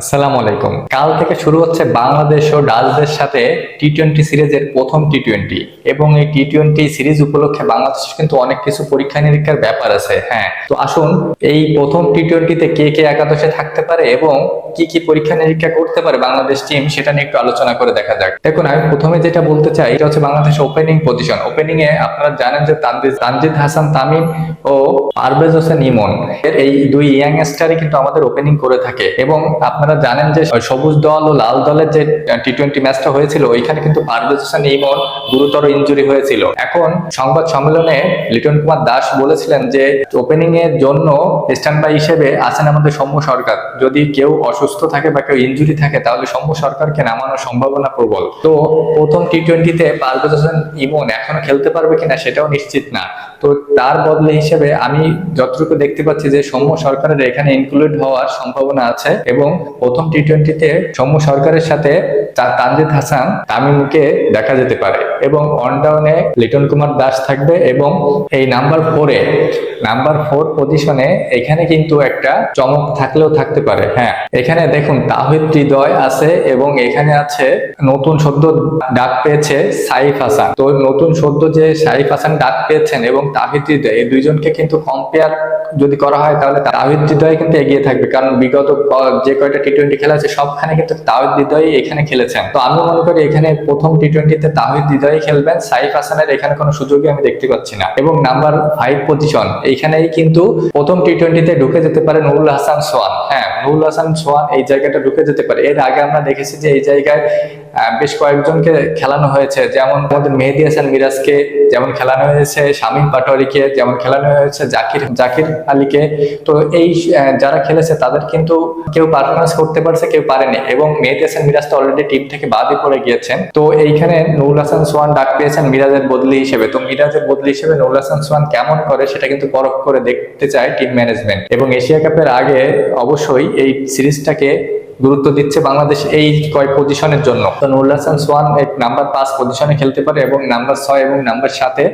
আসসালামু আলাইকুম। কাল থেকে শুরু হচ্ছে বাংলাদেশ ও ডাচদের সাথে টি টোয়েন্টি সিরিজের প্রথম টি টোয়েন্টি এবং এই টি টোয়েন্টি সিরিজ উপলক্ষে বাংলাদেশ কিন্তু অনেক কিছু পরীক্ষা নিরীক্ষার ব্যাপার আছে হ্যাঁ। তো আসুন, এই প্রথম টি টোয়েন্টিতে কে কে একাদশে থাকতে পারে এবং কি কি পরীক্ষা নিরীক্ষা করতে পারে বাংলাদেশ টিম, সেটা নিয়ে একটু আলোচনা করে দেখা যাক। দেখুন, আমি প্রথমে যেটা বলতে চাই, এটা হচ্ছে বাংলাদেশ ওপেনিং পজিশন ওপেনিং এ আপনারা জানেন যে তানজিদ তানজিদ হাসান তামিম ও পারভেজ হোসেন ইমন, এর এই দুই ইয়াং স্টারই কিন্তু আমাদের ওপেনিং করে থাকে। এবং আপনারা জানেন যে সবুজ দল ও লাল দলের যে টি টোয়েন্টি ম্যাচটা হয়েছিল, ওইখানে কিন্তু পারভেজ হোসেন ইমন গুরুতর ইঞ্জুরি হয়েছিল। এখন সংবাদ সম্মেলনে লিটন কুমার দাস বলেছিলেন যে ওপেনিং এর জন্য স্ট্যান্ড বাই হিসেবে আছেন আমাদের সৌম্য সরকার। যদি কেউ অসুস্থ থাকে বা কেউ ইঞ্জুরি থাকে, তাহলে সৌম্য সরকারকে নামানোর সম্ভাবনা প্রবল। তো প্রথম টি টোয়েন্টিতে পারভেজ হোসেন ইমন এখনও খেলতে পারবে কিনা সেটাও নিশ্চিত না। তো তার বদলে হিসেবে আমি যতটুকু দেখতে পাচ্ছি যে, সৌম্য সরকারের এখানে ইনক্লুড হওয়ার সম্ভাবনা আছে এবং প্রথম টি টোয়েন্টিতে সৌম্য সরকারের সাথে তানজিদ হাসান তামিমকে দেখা যেতে পারে এবং অন ডাউনে লিটন কুমার দাস থাকবে এবং এই নাম্বার ফোরে নাম্বার ফোর পজিশনে এখানে কিন্তু একটা চমক থাকলেও থাকতে পারে হ্যাঁ। এখানে দেখুন, তাহিদ হৃদয় আছে এবং এখানে আছে নতুন সদ্য ডাক পেয়েছে সাইফ হাসান। তো নতুন সদ্য যে সাইফ হাসান ডাক পেয়েছেন এবং তাহিদ হৃদয়, এই দুইজনকে কিন্তু কম্পেয়ার যদি করা হয় তাহলে তাহিদ হৃদয় কিন্তু এগিয়ে থাকবে। কারণ বিগত যে কয়টা টি টোয়েন্টি খেলা আছে, সবখানে কিন্তু তাহিদ হৃদয় এখানে খেলেছেন। তো আমি মনে করি এখানে প্রথম টি টোয়েন্টিতে তাহিদ হৃদয় খেলবেন, সাইফ হাসানের এখানে কোনো সুযোগই আমি দেখতে পাচ্ছি না। এবং নাম্বার ফাইভ পজিশন এইখানেই কিন্তু প্রথম টি টোয়েন্টিতে ঢুকে যেতে পারে নুরুল হাসান সোয়ান হ্যাঁ নুরুল হাসান সোয়ান এই জায়গাটা ঢুকে যেতে পারে। এর আগে আমরা দেখেছি যে এই জায়গায় বেশ কয়েকজনকে খেলানো হয়েছে। যেমন আমাদের মেহেদি হাসান মিরাজকে যেমন খেলানো হয়েছে, শামীম পাটোয়ারিকে যেমন খেলানো হয়েছে, জাকির জাকির আলীকে। তো এই যারা খেলেছে তাদের কিন্তু কেউ পারফরমেন্স করতে পারছে, কেউ পারেনি। এবং মেহেদি হাসান মিরাজ তো অলরেডি টিম থেকে বাদই পড়ে গিয়েছেন। তো এইখানে নুরুল হাসান, সোহান ডাক পেয়েছেন মিরাজের বদলি হিসেবে। তো মিরাজের বদলি হিসেবে নুরুল হাসান, সোহান কেমন করে সেটা কিন্তু পরখ করে দেখতে চায় টিম ম্যানেজমেন্ট এবং এশিয়া কাপের আগে অবশ্যই এই সিরিজটাকে গুরুত্ব দিচ্ছে বাংলাদেশ এই কয় পজিশনের জন্য। তো সোয়ান এই নাম্বার পাঁচ পজিশনে খেলতে পারে এবং নাম্বার ছয় এবং নাম্বার সাথে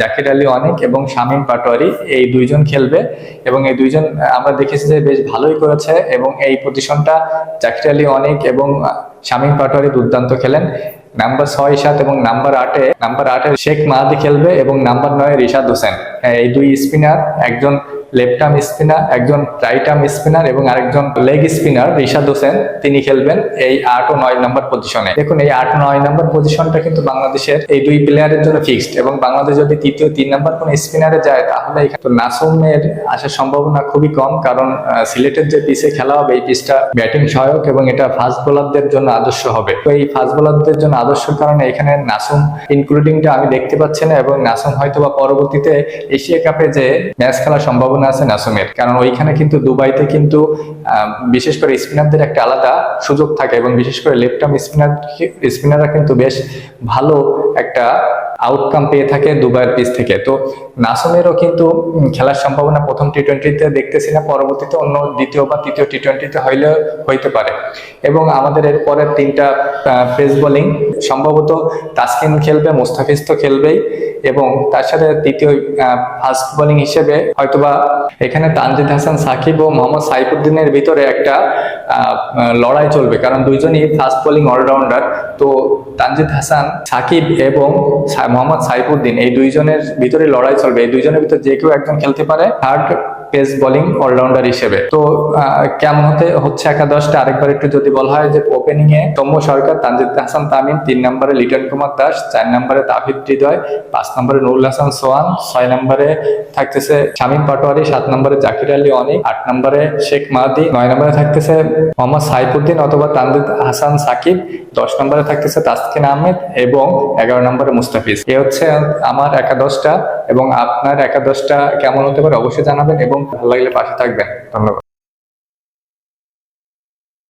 জাকির আলী অনেক এবং শামীম পাটোয়ারি এই দুইজন খেলবে। এবং এই দুইজন আমরা দেখেছি যে বেশ ভালোই করেছে এবং এই পজিশনটা জাকির আলী অনেক এবং শামীম পাটোয়ারি দুর্দান্ত খেলেন। নাম্বার ছয় সাত এবং নাম্বার আটে নাম্বার আটে শেখ মাহাদি খেলবে এবং নাম্বার নয় রিশাদ হোসেন। হ্যাঁ, এই দুই স্পিনার একজন লেফট আর্ম স্পিনার, একজন রাইট আর্ম স্পিনার এবং আরেকজন লেগ স্পিনার রিশাদ হোসেন, তিনি খেলবেন এই আট ও নয় নম্বর পজিশনে। দেখুন, এই আট নয় নম্বর পজিশনটা কিন্তু বাংলাদেশের এই দুই প্লেয়ারের জন্য ফিক্সড এবং বাংলাদেশ যদি তৃতীয় তিন নম্বর কোন স্পিনারে যায়, তাহলে তো নাসুমের আসার সম্ভাবনা খুবই কম কারণ সিলেটের যে পিচে খেলা হবে, এই পিচটা ব্যাটিং সহায়ক এবং এটা ফাস্ট বোলারদের জন্য আদর্শ হবে। তো এই ফাস্ট বোলারদের জন্য আদর্শের কারণে এখানে নাসুম ইনক্লুডিংটা আমি দেখতে পাচ্ছি না এবং নাসুম হয়তো বা পরবর্তীতে এশিয়া কাপে যে ম্যাচ খেলার সম্ভাবনা আছে নাসুমের। কারণ ওইখানে কিন্তু দুবাইতে কিন্তু বিশেষ করে স্পিনারদের একটা আলাদা সুযোগ থাকে এবং বিশেষ করে লেফট আর্ম স্পিনার স্পিনাররা কিন্তু বেশ ভালো একটা আউটকাম পেয়ে থাকে দুবাইয়ের পিচ থেকে। তো নাসুমেরও কিন্তু খেলার সম্ভাবনা প্রথম টি টোয়েন্টিতে দেখতেছি না, পরবর্তীতে অন্য দ্বিতীয় বা তৃতীয় টি টোয়েন্টিতে হইলে হইতে পারে। এবং আমাদের এর পরের তিনটা পেস বোলিং সম্ভবত তাসকিন খেলবে, মুস্তাফিজ তো খেলবেই, এবং তার সাথে তৃতীয় ফাস্ট বোলিং হিসেবে হয়তোবা এখানে তানজিদ হাসান, সাকিব ও মোহাম্মদ সাইফুদ্দিনের ভিতরে একটা লড়াই চলবে। কারণ দুইজনই ফাস্ট বোলিং অলরাউন্ডার তো তানজিদ হাসান, সাকিব এবং মোহাম্মদ সাইফুদ্দিন এই দুইজনের ভিতরে লড়াই চলবে। এই দুইজনের ভিতরে যে কেউ একজন খেলতে পারে থার্ড পেস বোলিং অলরাউন্ডার হিসেবে। তো কেমন হতে, হচ্ছে একাদশটা? আরেকবার একটু যদি বলা হয় যে ওপেনিং এ তম্য সরকার, তানজিদ হাসান, তামিম, তিন নম্বরে লিটন কুমার দাস, চার নম্বরে তাহিদ হৃদয়, পাঁচ নম্বরে নুরুল হাসান সোহান, ছয় নম্বরে থাকতেছে শামীম পাটোয়ারি, সাত নম্বরে জাকির আলী অনিক, আট নম্বরে শেখ মাহাদি, নয় নম্বরে থাকতেছে মোহাম্মদ সাইফুদ্দিন অথবা তানজিদ হাসান সাকিব, দশ নম্বরে থাকতেছে তাসকিন আহমেদ এবং এগারো নম্বরে মুস্তাফিজ। এ হচ্ছে আমার একাদশটা এবং আপনার একাদশটা কেমন হতে পারে অবশ্যই জানাবেন এবং ভালো লাগলে পাশে থাকবেন। ধন্যবাদ।